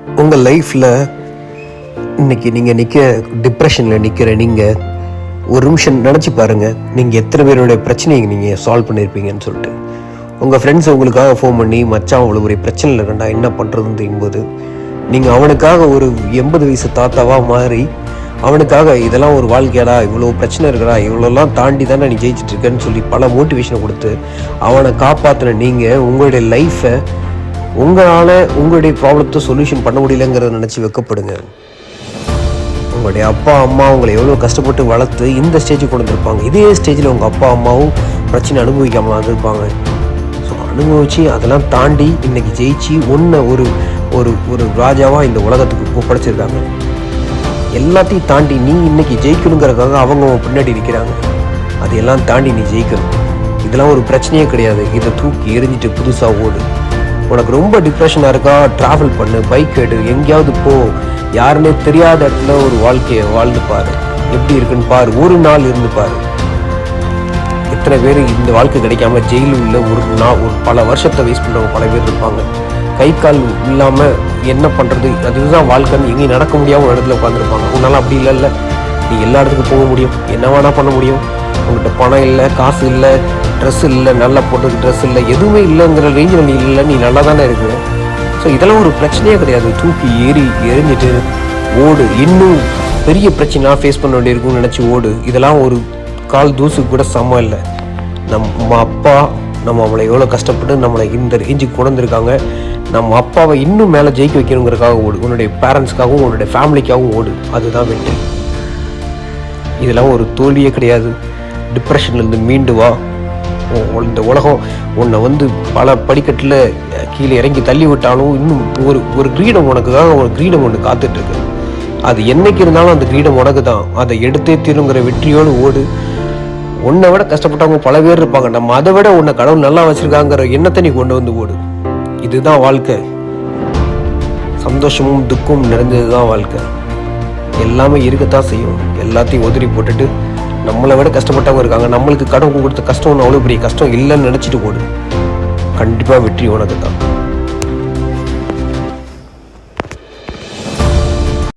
உங்கள் லைஃப்பில் இன்னைக்கு நீங்கள் நிற்க டிப்ரெஷனில் நிற்கிற நீங்கள் ஒரு நிமிஷம் நினச்சி பாருங்கள் நீங்கள் எத்தனை பேருடைய பிரச்சனையை நீங்கள் சால்வ் பண்ணியிருப்பீங்கன்னு சொல்லிட்டு. உங்கள் ஃப்ரெண்ட்ஸ் உங்களுக்காக ஃபோன் பண்ணி மச்சான் அவ்வளோ ஒரு பிரச்சனையில் இருக்கண்டா என்ன பண்ணுறதுன்னு தெரியும்போது நீங்கள் அவனுக்காக ஒரு எண்பது வயசு தாத்தாவாக மாறி அவனுக்காக இதெல்லாம் ஒரு வாழ்க்கையாடா இவ்வளோ பிரச்சனை இருக்குடா இவ்வளோலாம் தாண்டி தானே நீ ஜெயிச்சிட்ருக்கேன்னு சொல்லி பல மோட்டிவேஷனை கொடுத்து அவனை காப்பாற்றின நீங்கள் உங்களுடைய லைஃப்பை உங்களால் உங்களுடைய ப்ராப்ளத்தை சொல்யூஷன் பண்ண முடியலங்கிறத நினச்சி வெக்கப்படுங்க. உங்களுடைய அப்பா அம்மா உங்களை எவ்வளோ கஷ்டப்பட்டு வளர்த்து இந்த ஸ்டேஜுக்கு கொண்டு வந்திருப்பாங்க இதே ஸ்டேஜில் உங்கள் அப்பா அம்மாவும் பிரச்சனை அனுபவிக்காமல் வந்திருப்பாங்க ஸோ அனுபவிச்சு அதெல்லாம் தாண்டி இன்னைக்கு ஜெயிச்சு ஒன்றை ஒரு ஒரு ஒரு ராஜாவாக இந்த உலகத்துக்கு ஒப்படைச்சிருக்காங்க எல்லாத்தையும் தாண்டி நீ இன்னைக்கு ஜெயிக்கணுங்கிறதுக்காக அவங்க பின்னாடி நிற்கிறாங்க அதையெல்லாம் தாண்டி நீ ஜெயிக்கணும். இதெல்லாம் ஒரு பிரச்சனையே கிடையாது. இதை தூக்கி எரிஞ்சிட்டு புதுசாக ஓடு. உனக்கு ரொம்ப டிப்ரெஷனாக இருக்கா? ட்ராவல் பண்ணு பைக் எடு எங்கேயாவது போ. யாருன்னே தெரியாத இடத்துல ஒரு வாழ்க்கையை வாழ்ந்து பாரு. எப்படி இருக்குன்னு பாரு. ஒரு நாள் இருந்து பாரு. எத்தனை பேர் இந்த வாழ்க்கை கிடைக்காம ஜெயிலில் உள்ள ஒரு நாள் ஒரு பல வருஷத்தை வேஸ்ட் பண்ணுறவங்க பல பேர் இருப்பாங்க. கை கால் இல்லாமல் என்ன பண்ணுறது அதுதான் வாழ்க்கைன்னு எங்கேயும் நடக்க முடியாமல் ஒரு இடத்துல உட்காந்துருப்பாங்க உன்னால அப்படி இல்லைல்ல நீ எல்லா இடத்துக்கும் போக முடியும். என்ன வேணால் பண்ண முடியும். உங்கள்கிட்ட பணம் இல்லை காசு இல்லை. ட்ரெஸ் இல்லை நல்லா போட்டு ட்ரெஸ் இல்லை எதுவுமே இல்லைங்கிற ரேஞ்சில் நீ இல்லை நீ நல்லா தானே இருக்கு. ஸோ இதெல்லாம் ஒரு பிரச்சனையே கிடையாது. தூக்கி ஏறி எரிஞ்சிட்டு ஓடு. இன்னும் பெரிய பிரச்சனை ஃபேஸ் பண்ண வேண்டியிருக்கும்னு நினச்சி ஓடு. இதெல்லாம் ஒரு கால் தூசு கூட சமம் இல்லை. நம்ம அப்பா நம்ம அவளை எவ்வளோ கஷ்டப்பட்டு நம்மளை இந்த ரேஞ்சுக்கு கொண்டிருக்காங்க நம்ம அப்பாவை இன்னும் மேலே ஜெயிக்க வைக்கணுங்கிறதுக்காக ஓடு. உன்னுடைய பேரண்ட்ஸ்க்காகவும் உன்னுடைய ஃபேமிலிக்காகவும் ஓடு. அதுதான் வெற்றி. இதெல்லாம் ஒரு தோல்வியே கிடையாது. டிப்ரெஷன்லேருந்து மீண்டு வா. இந்த உலகம் உன்னை வந்து பல படிக்கட்டில் கீழே இறங்கி தள்ளி விட்டாலும் இன்னும் ஒரு ஒரு கிரீடம் உனக்குக்காக ஒரு கிரீடம் ஒன்று காத்துட்ருக்கு. அது என்னைக்கு இருந்தாலும் அந்த கிரீடம் உனக்கு தான் அதை எடுத்தே தீருங்கிற வெற்றியோடு ஓடு. உன்னை விட கஷ்டப்பட்டவங்க பல பேர் இருப்பாங்க. நம்ம அதை விட உன்னை கடவுள் நல்லா வச்சிருக்காங்கிற எண்ணத்தை நீ கொண்டு வந்து ஓடு. இதுதான் வாழ்க்கை. சந்தோஷமும் துக்கமும் நிறைஞ்சது தான் வாழ்க்கை. எல்லாமே இருக்கத்தான் செய்யும். எல்லாத்தையும் உதறி போட்டுட்டு நம்மளை விட கஷ்டப்பட்டவங்க இருக்காங்க. நம்மளுக்கு கடவுள் கொடுத்த கஷ்டம் ஒன்று அவ்வளோ பெரிய கஷ்டம் இல்லைன்னு நினச்சிட்டு போடு. கண்டிப்பாக வெற்றி உனக்கு தான்.